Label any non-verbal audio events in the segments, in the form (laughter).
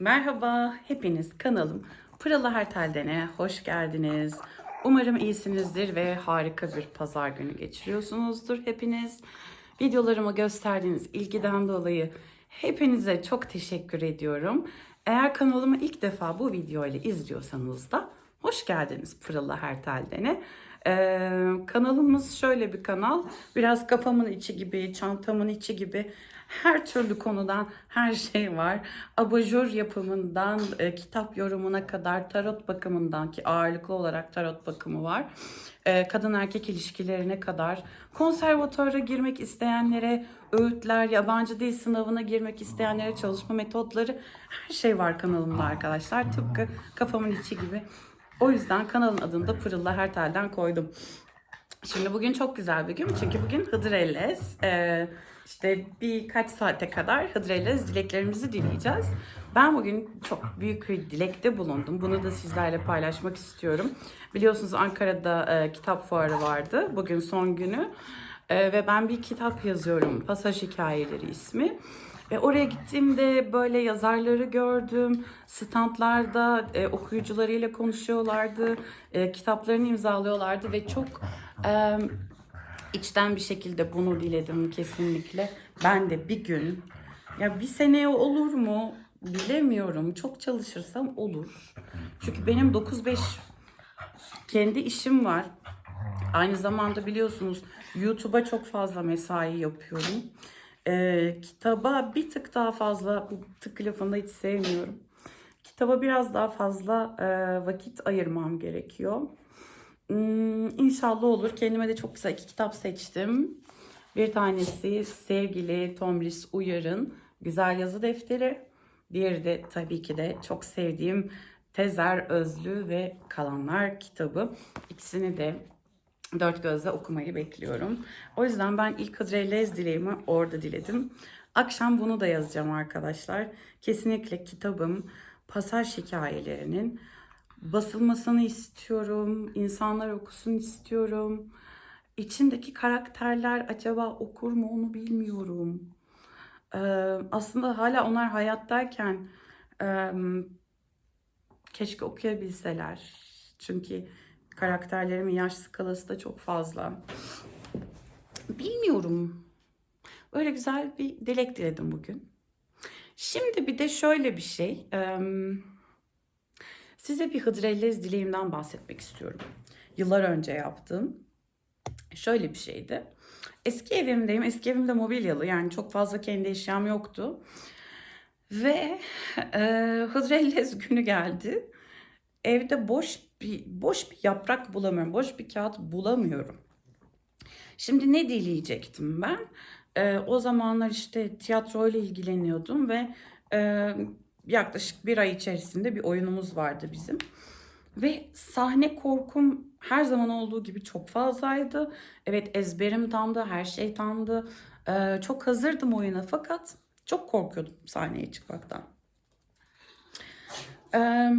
Merhaba, hepiniz kanalım Pırılı Hertelden'e hoş geldiniz. Umarım iyisinizdir ve harika bir pazar günü geçiriyorsunuzdur hepiniz. Videolarımı gösterdiğiniz ilgiden dolayı hepinize çok teşekkür ediyorum. Eğer kanalımı ilk defa bu video ile izliyorsanız da hoş geldiniz Pırılı Hertelden'e. Ee, kanalımız şöyle bir kanal. Biraz kafamın içi gibi, çantamın içi gibi her türlü konudan her şey var. Abajur yapımından e, kitap yorumuna kadar tarot bakımından ki ağırlıklı olarak tarot bakımı var. E, kadın erkek ilişkilerine kadar konservatuara girmek isteyenlere öğütler, yabancı dil sınavına girmek isteyenlere çalışma metotları her şey var kanalımda arkadaşlar. Tıpkı kafamın içi gibi. O yüzden kanalın adını da Pırıl'la her telden koydum. Şimdi bugün çok güzel bir gün çünkü bugün Hıdrellez. Ee, işte birkaç saate kadar Hıdrellez dileklerimizi dileyeceğiz. Ben bugün çok büyük bir dilekte bulundum. Bunu da sizlerle paylaşmak istiyorum. Biliyorsunuz Ankara'da e, kitap fuarı vardı. Bugün son günü. E, ve ben bir kitap yazıyorum. Pasaj Hikayeleri ismi. Ve oraya gittiğimde böyle yazarları gördüm. Standlarda e, okuyucularıyla konuşuyorlardı. E, kitaplarını imzalıyorlardı ve çok e, içten bir şekilde bunu diledim kesinlikle. Ben de bir gün ya bir seneye olur mu bilemiyorum. Çok çalışırsam olur. Çünkü benim 9-5 kendi işim var. Aynı zamanda biliyorsunuz YouTube'a çok fazla mesai yapıyorum. Ee, kitaba bir tık daha fazla, bu tık lafını hiç sevmiyorum. Kitaba biraz daha fazla e, vakit ayırmam gerekiyor. Hmm, inşallah olur. Kendime de çok güzel iki kitap seçtim. Bir tanesi sevgili Tomris Uyar'ın Güzel Yazı Defteri. Diğeri de tabii ki de çok sevdiğim Tezer Özlü ve Kalanlar kitabı. İkisini de dört gözle okumayı bekliyorum. O yüzden ben ilk Hıdrellez dileğimi orada diledim. Akşam bunu da yazacağım arkadaşlar. Kesinlikle kitabım pasaj hikayelerinin basılmasını istiyorum. İnsanlar okusun istiyorum. İçindeki karakterler acaba okur mu onu bilmiyorum. Ee, aslında hala onlar hayattayken e, keşke okuyabilseler. Çünkü karakterlerimin yaş skalası da çok fazla. Bilmiyorum. Öyle güzel bir dilek diledim bugün. Şimdi bir de şöyle bir şey. Eee Size bir Hıdrellez dileğimden bahsetmek istiyorum. Yıllar önce yaptığım şöyle bir şeydi. Eski evimdeyim. Eski evimde mobilyalı yani çok fazla kendi eşyam yoktu. Ve e, Hıdrellez günü geldi. Evde boş bir boş bir yaprak bulamıyorum. Boş bir kağıt bulamıyorum. Şimdi ne dileyecektim ben? E, o zamanlar işte tiyatroyla ilgileniyordum ve e, yaklaşık bir ay içerisinde bir oyunumuz vardı bizim. Ve sahne korkum her zaman olduğu gibi çok fazlaydı. Evet ezberim tamdı, her şey tamdı. Ee, çok hazırdım oyuna fakat çok korkuyordum sahneye çıkmaktan. Ee,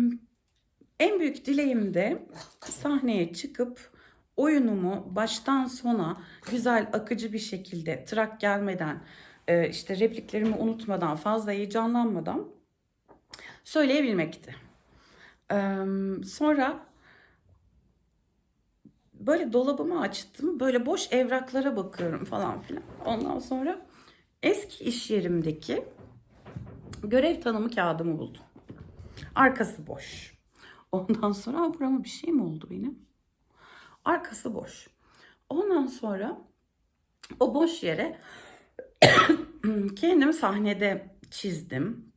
en büyük dileğim de sahneye çıkıp oyunumu baştan sona güzel akıcı bir şekilde trak gelmeden e, işte repliklerimi unutmadan fazla heyecanlanmadan söyleyebilmekti. Sonra böyle dolabımı açtım. Böyle boş evraklara bakıyorum falan filan. Ondan sonra eski iş yerimdeki görev tanımı kağıdımı buldum. Arkası boş. Ondan sonra burama bir şey mi oldu benim? Arkası boş. Ondan sonra o boş yere (coughs) kendimi sahnede çizdim.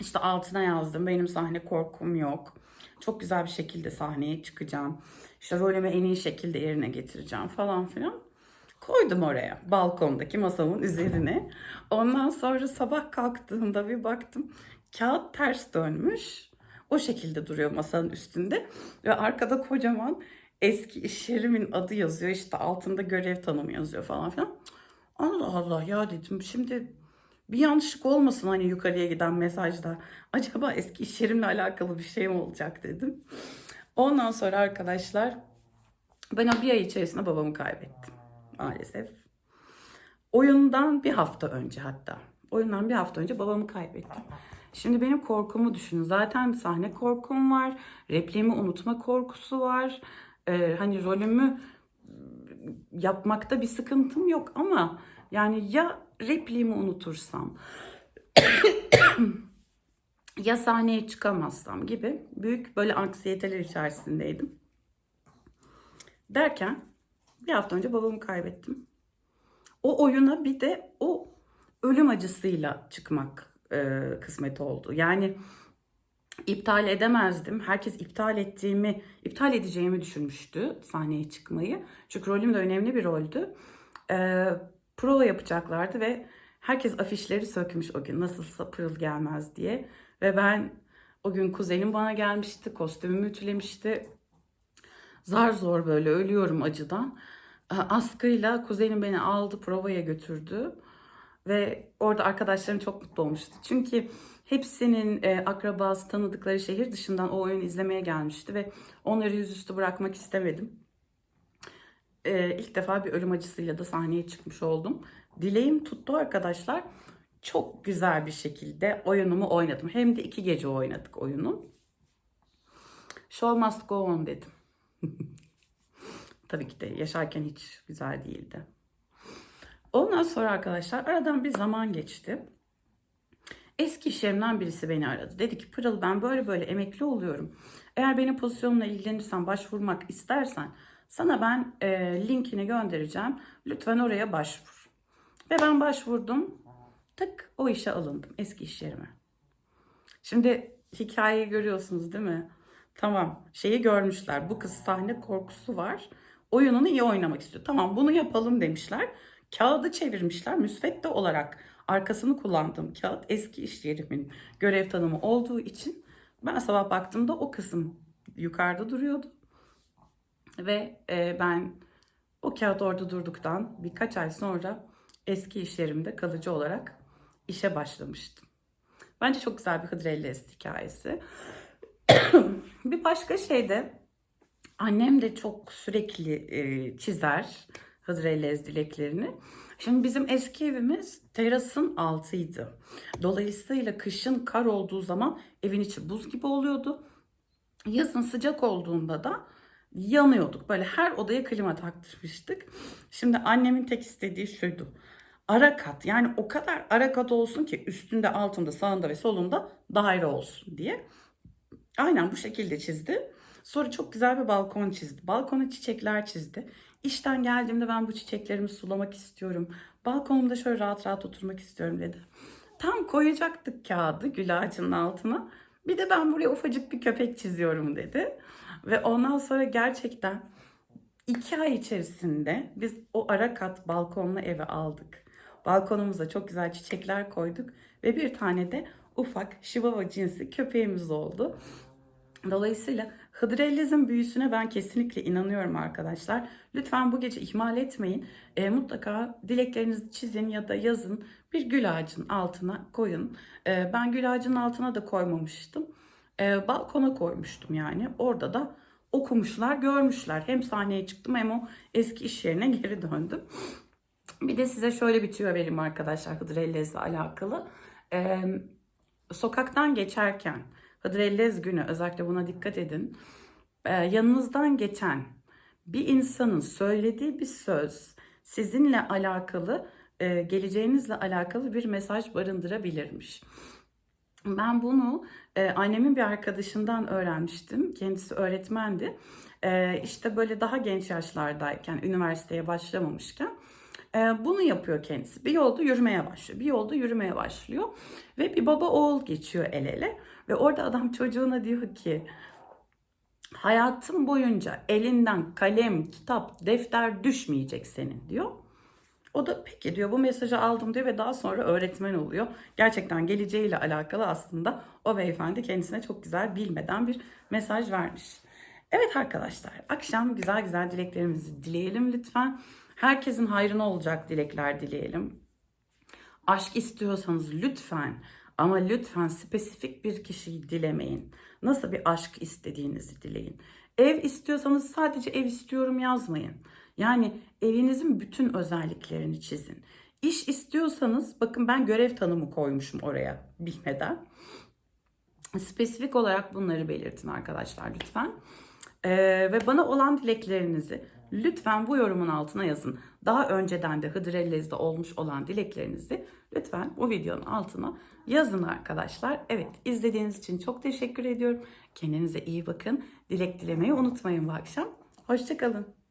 İşte altına yazdım. Benim sahne korkum yok. Çok güzel bir şekilde sahneye çıkacağım. İşte rolümü en iyi şekilde yerine getireceğim falan filan. Koydum oraya balkondaki masamın üzerine. Ondan sonra sabah kalktığımda bir baktım kağıt ters dönmüş. O şekilde duruyor masanın üstünde. Ve arkada kocaman eski iş yerimin adı yazıyor. İşte altında görev tanımı yazıyor falan filan. Allah Allah ya dedim şimdi bir yanlışlık olmasın hani yukarıya giden mesajda. Acaba eski iş yerimle alakalı bir şey mi olacak dedim. Ondan sonra arkadaşlar ben bir ay içerisinde babamı kaybettim maalesef. Oyundan bir hafta önce hatta. Oyundan bir hafta önce babamı kaybettim. Şimdi benim korkumu düşünün. Zaten sahne korkum var. Repliğimi unutma korkusu var. Ee, hani rolümü yapmakta bir sıkıntım yok ama yani ya repliğimi unutursam (coughs) ya sahneye çıkamazsam gibi büyük böyle anksiyeteler içerisindeydim. Derken bir hafta önce babamı kaybettim. O oyuna bir de o ölüm acısıyla çıkmak e, kısmet oldu. Yani iptal edemezdim. Herkes iptal ettiğimi, iptal edeceğimi düşünmüştü sahneye çıkmayı. Çünkü rolüm de önemli bir roldü. E, prova yapacaklardı ve herkes afişleri sökmüş o gün. Nasılsa Pırıl gelmez diye. Ve ben o gün kuzenim bana gelmişti, kostümümü ütülemişti. Zar zor böyle ölüyorum acıdan. Askıyla kuzenim beni aldı, provaya götürdü. Ve orada arkadaşlarım çok mutlu olmuştu. Çünkü hepsinin e, akrabası tanıdıkları şehir dışından o oyunu izlemeye gelmişti ve onları yüzüstü bırakmak istemedim. E, ilk defa bir ölüm acısıyla da sahneye çıkmış oldum. Dileğim tuttu arkadaşlar. Çok güzel bir şekilde oyunumu oynadım. Hem de iki gece oynadık oyunu. Show must go on dedim. (laughs) Tabii ki de yaşarken hiç güzel değildi. Ondan sonra arkadaşlar aradan bir zaman geçti. Eski iş yerimden birisi beni aradı. Dedi ki Pırıl ben böyle böyle emekli oluyorum. Eğer benim pozisyonumla ilgilenirsen, başvurmak istersen sana ben e, linkini göndereceğim. Lütfen oraya başvur. Ve ben başvurdum. Tık o işe alındım eski iş yerime. Şimdi hikayeyi görüyorsunuz değil mi? Tamam şeyi görmüşler. Bu kız sahne korkusu var. Oyununu iyi oynamak istiyor. Tamam bunu yapalım demişler. Kağıdı çevirmişler. Müsvedde olarak arkasını kullandığım kağıt eski iş yerimin görev tanımı olduğu için ben sabah baktığımda o kısım yukarıda duruyordu. Ve e, ben o kağıt orada durduktan birkaç ay sonra eski iş yerimde kalıcı olarak işe başlamıştım. Bence çok güzel bir Hıdrellez hikayesi. (clears throat) bir başka şey de annem de çok sürekli e, çizer Hıdrellez dileklerini. Şimdi bizim eski evimiz terasın altıydı. Dolayısıyla kışın kar olduğu zaman evin içi buz gibi oluyordu. Yazın sıcak olduğunda da yanıyorduk. Böyle her odaya klima taktırmıştık. Şimdi annemin tek istediği şuydu. Ara kat yani o kadar ara kat olsun ki üstünde altında sağında ve solunda daire olsun diye. Aynen bu şekilde çizdi. Sonra çok güzel bir balkon çizdi. Balkona çiçekler çizdi. İşten geldiğimde ben bu çiçeklerimi sulamak istiyorum. Balkonumda şöyle rahat rahat oturmak istiyorum dedi. Tam koyacaktık kağıdı gül ağacının altına. Bir de ben buraya ufacık bir köpek çiziyorum dedi. Ve ondan sonra gerçekten iki ay içerisinde biz o ara kat balkonlu eve aldık. Balkonumuza çok güzel çiçekler koyduk ve bir tane de ufak şivava cinsi köpeğimiz oldu. Dolayısıyla Hıdrellez'in büyüsüne ben kesinlikle inanıyorum arkadaşlar. Lütfen bu gece ihmal etmeyin. E, mutlaka dileklerinizi çizin ya da yazın. Bir gül ağacının altına koyun. E, ben gül ağacının altına da koymamıştım. E, balkona koymuştum yani. Orada da okumuşlar, görmüşler. Hem sahneye çıktım hem o eski iş yerine (laughs) geri döndüm. Bir de size şöyle bir tüyo vereyim arkadaşlar Hıdrellez'le alakalı. E, sokaktan geçerken Hıdrellez günü özellikle buna dikkat edin. Ee, yanınızdan geçen bir insanın söylediği bir söz sizinle alakalı, e, geleceğinizle alakalı bir mesaj barındırabilirmiş. Ben bunu e, annemin bir arkadaşından öğrenmiştim. Kendisi öğretmendi. E, işte böyle daha genç yaşlardayken, üniversiteye başlamamışken e, bunu yapıyor kendisi. Bir yolda yürümeye başlıyor. Bir yolda yürümeye başlıyor. Ve bir baba oğul geçiyor el ele. Ve orada adam çocuğuna diyor ki hayatın boyunca elinden kalem, kitap, defter düşmeyecek senin diyor. O da peki diyor bu mesajı aldım diyor ve daha sonra öğretmen oluyor. Gerçekten geleceğiyle alakalı aslında o beyefendi kendisine çok güzel bilmeden bir mesaj vermiş. Evet arkadaşlar akşam güzel güzel dileklerimizi dileyelim lütfen. Herkesin hayrına olacak dilekler dileyelim. Aşk istiyorsanız lütfen ama lütfen spesifik bir kişiyi dilemeyin. Nasıl bir aşk istediğinizi dileyin. Ev istiyorsanız sadece ev istiyorum yazmayın. Yani evinizin bütün özelliklerini çizin. İş istiyorsanız bakın ben görev tanımı koymuşum oraya bilmeden. Spesifik olarak bunları belirtin arkadaşlar lütfen. Ee, ve bana olan dileklerinizi lütfen bu yorumun altına yazın. Daha önceden de Hıdrellez'de olmuş olan dileklerinizi lütfen bu videonun altına yazın arkadaşlar. Evet izlediğiniz için çok teşekkür ediyorum. Kendinize iyi bakın. Dilek dilemeyi unutmayın bu akşam. Hoşçakalın.